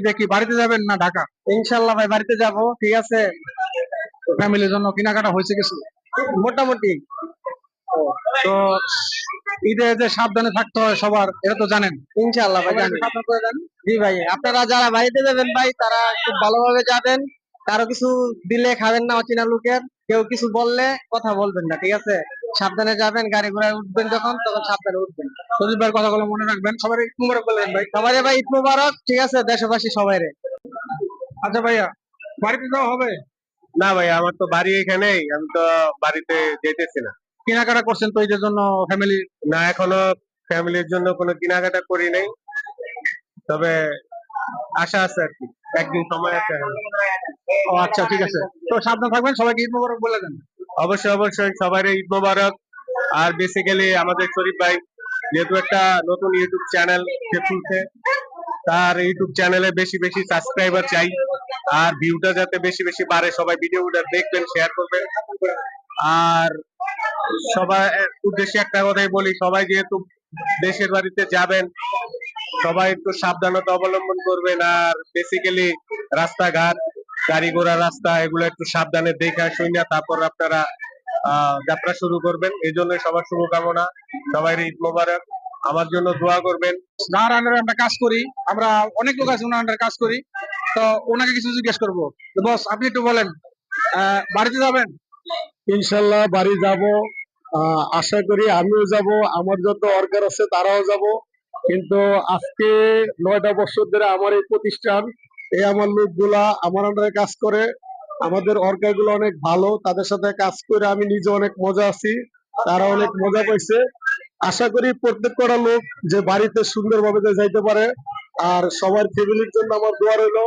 ঈদে কি বাড়িতে যাবেন না ঢাকা? ইনশাল্লাহ ভাই বাড়িতে যাব ঠিক আছে? ফ্যামিলির জন্য কেনাকাটা হয়েছে কিছু? মোটামুটি। তো ঈদে যে সাবধানে থাকতে হয় সবার এটা তো জানেন। ইনশাল্লাহ ভাই সবাই জানি। একটু সাবধান করে দেন জি ভাই আপনারা যারা বাড়িতে যাবেন ভাই তারা খুব ভালোভাবে যাবেন। কারও কিছু দিলে খাবেন না অচেনা লোকের। কেউ কিছু বললে কথা বলবেন না ঠিক আছে? সাবধানে যাবেন গাড়ি ঘোড়ায় উঠবেন যখন তখন সাবধানে উঠবেন। সজীব ভাইয়ের কথাগুলো মনে রাখবেন। মুবারক ভাই। সবাই ভাই ঈদ মুবারক। ঠিক আছে? দেশবাসী সবাই রে আচ্ছা ভাইয়া বাড়িতে যাওয়া হবে? না ভাই আমার তো বাড়ি এখানেই আমি তো বাড়িতে যেতেছি না। কেনাকাটা করছেন তো ঈদের জন্য ফ্যামিলি না এখনও ফ্যামিলির জন্য কোনো কেনাকাটা করি নাই। তবে আশা আছে আর কি। একদিন সময় আছে ও আচ্ছা ঠিক আছে। তো সাবধান থাকবেন সবাইকে ঈদ মুবারক বলে দেন। অবশ্যই অবশ্যই। সবার ঈদ মোবারক। আর বেসিক্যালি আমাদের শরীফ ভাই যেহেতু একটা নতুন ইউটিউব চ্যানেল সে খুলছে তার ইউটিউব চ্যানেলে বেশি বেশি সাবস্ক্রাইবার চাই, আর ভিউটা যাতে বেশি বেশি বাড়ে, সবাই ভিডিওটা দেখবেন শেয়ার করবেন। আর সবাই, উদ্দেশ্যে একটা কথাই বলি, সবাই যেহেতু দেশের বাড়িতে যাবেন, সবাই একটু সাবধানতা অবলম্বন করবেন, আর বেসিক্যালি রাস্তাঘাট গাড়ি ঘোড়া রাস্তা, এগুলো একটু সাবধানে দেখা শুনে তারপর আপনারা যাত্রা শুরু করবেন। এই জন্য সবার শুভকামনা। সবাই ঈদ মোবারক। আমার জন্য দোয়া করবেন। যার আন্ডারে আমরা কাজ করি। আমরা অনেক লোক আছে ওনার আন্ডারে কাজ করি। তো ওনাকে কিছু জিজ্ঞেস করব। বস আপনি একটু বলেন আহ, বাড়িতে যাবেন? ইনশাল্লাহ বাড়ি যাব। আশা করি আমিও যাব। আমার যত অর্গার আছে তারাও যাব। কিন্তু আজকে নয়টা বছর ধরে আমার এই প্রতিষ্ঠান এই আমার লোকগুলা আমার আন্ডারে কাজ করে। আমাদের ওয়ার্কারগুলো অনেক ভালো, তাদের সাথে কাজ করে আমি নিজে অনেক মজা আছি, তারা অনেক মজা পাইছে। আশা করি প্রত্যেক কটা লোক যে বাড়িতে সুন্দরভাবে যে যাইতে পারে, আর সবার ফ্যামিলির জন্য আমার দোয়া রইল।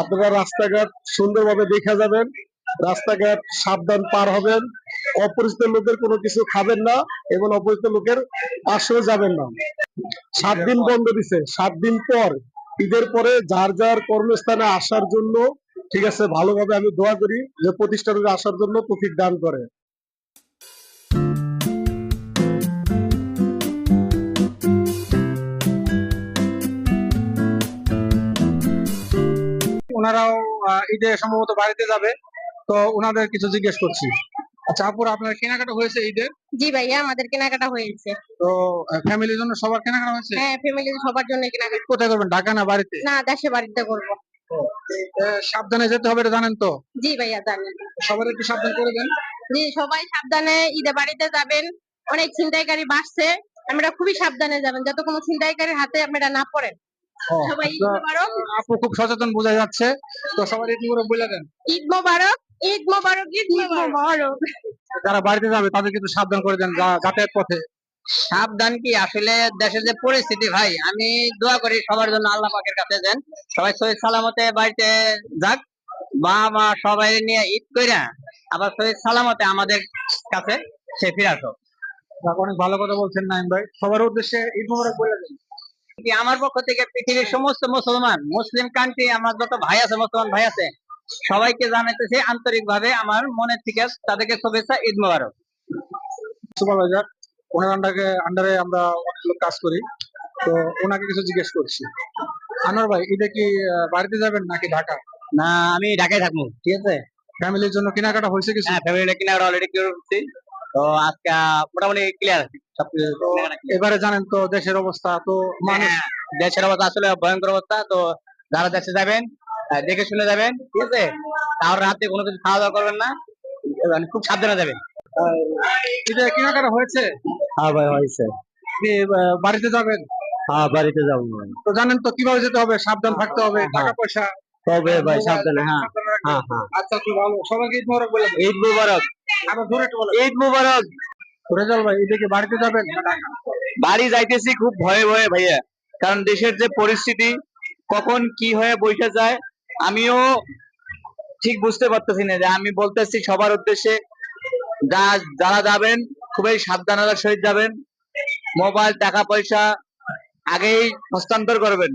আপনারা রাস্তাঘাট সুন্দরভাবে দেখা যাবেন, রাস্তাঘাট সাবধান পার হবেন, অপরিচিত লোকের কোনো কিছু খাবেন না, এবং অপরিচিত লোকের পাশেও যাবেন না। সাত দিন বন্ধ দিছে, সাত দিন পর, ঈদের পরে যার যার কর্মস্থানে আসার জন্য ঠিক আছে ভালোভাবে আমি দোয়া করি যে প্রতিষ্ঠানে আসার জন্য তৌফিক দান করে। ওনারাও ঈদে সম্ভবত বাড়িতে যাবে তো ওনাদের কিছু জিজ্ঞেস করছি। আচ্ছা আপুর আপনার কেনাকাটা হয়েছে ঈদের জি ভাইয়া আমাদের কেনাকাটা হয়েছে। তো ফ্যামিলির জন্য সবার কেনাকাটা হয়েছে? হ্যাঁ ফ্যামিলি সবার জন্য কেনাকাটা কোথায় করবেন ঢাকা না বাড়িতে? না দেশে বাড়িতে করব। সাবধানে যেতে হবে এটা জানেন তো? জি ভাইয়া জানি। সবার একটু সাবধান করে দেন। জি সবাই সাবধানে ঈদে বাড়িতে যাবেন। অনেক ছিনতাইকারী বাড়ছে। আমরা খুবই সাবধানে যাবেন যাতে কোনো ছিনতাইকারীর হাতে আপনারা না পড়েন। সবাই ঈদ মোবারক। আপু খুব সচেতন বোঝা যাচ্ছে। তো সবার ঈদ মুবারক বলে দেন। ঈদ মোবারক ঈদ মোবারক ঈদ মোবারক। যারা বাড়িতে যাবে তাদের কিন্তু সাবধান করে দেন যাতায়াত পথে। সাবধান কি? আসলে দেশের যে পরিস্থিতি ভাই আমি দোয়া করি সবার জন্য আল্লাহ পাকের কাছে দেন। সবাই সহিদ সালামতে বাড়িতে যাক মা মা সবাই নিয়ে ঈদ কইরা আবার সহিদ সালামতে আমাদের কাছে সে ফিরে আসো অনেক ভালো কথা বলছেন নাইম ভাই। সবার উদ্দেশ্যে ঈদ মুবারক বলে দেন। আমার পক্ষ থেকে পৃথিবীর সমস্ত মুসলমান মুসলিম কান্ট্রি আমার যত ভাই আছে মুসলমান ভাই আছে সবাইকে জানাইতেছি আন্তরিক ভাবে আমার মনের থেকে তাদেরকে শুভেচ্ছা ঈদ মোবারক। সুপারভাইজার ওনার আন্ডারে আন্ডারে আমরা অনেক লোক কাজ করি। তো ওনাকে কিছু জিজ্ঞেস করছি। আনোয়ার ভাই ঈদে কি বাড়িতে যাবেন নাকি ঢাকা? না আমি ঢাকায় থাকব। ঠিক আছে? ফ্যামিলির জন্য কেনাকাটা হয়েছে কিছু? হ্যাঁ ফ্যামিলি কিনা অলরেডি ক্লিয়ার করছি তো আজকে মোটামুটি ক্লিয়ার সবকিছু এবারে জানেন তো দেশের অবস্থা তো মানুষ হ্যাঁ, দেশের অবস্থা আসলে ভয়ঙ্কর অবস্থা। তো যারা দেশে যাবেন দেখে শুনে যাবেন ঠিক আছে? তাহলে রাতে কোনো কিছু খাওয়া দাওয়া করবেন না। মানে খুব সাবধানে যাবেন। কেনাকাটা হয়েছে? হ্যাঁ ভাই হয়েছে। কি, আহ, বাড়িতে যাবেন? হ্যাঁ বাড়িতে যাব ভাই। তো জানেন তো কীভাবে যেতে হবে? সাবধান থাকতে হবে হ্যাঁ। টাকা পয়সা তবে ভাই সাবধানে হ্যাঁ হ্যাঁ হ্যাঁ। আচ্ছা খুব ভালো। সবাইকে ঈদ মোবারক বলে দেন। ঈদ মুবারক। আবার ধরে একটু বলেন। ঈদ মুবারক। রেজাল ভাই ঈদে কি বাড়িতে যাবেন? না ঢাকা? বাড়ি যাইতেছি খুব ভয়ে ভয়ে ভাইয়া। কারণ দেশের যে পরিস্থিতি কখন কি হয়ে বসে যায় আমিও ঠিক বুঝতে পারতেছি না যে আমি বলতেছি সবার উদ্দেশ্যে যা যারা যাবেন খুবই সাবধানতার সহিত যাবেন। মোবাইল টাকা পয়সা আগেই হস্তান্তর করবেন।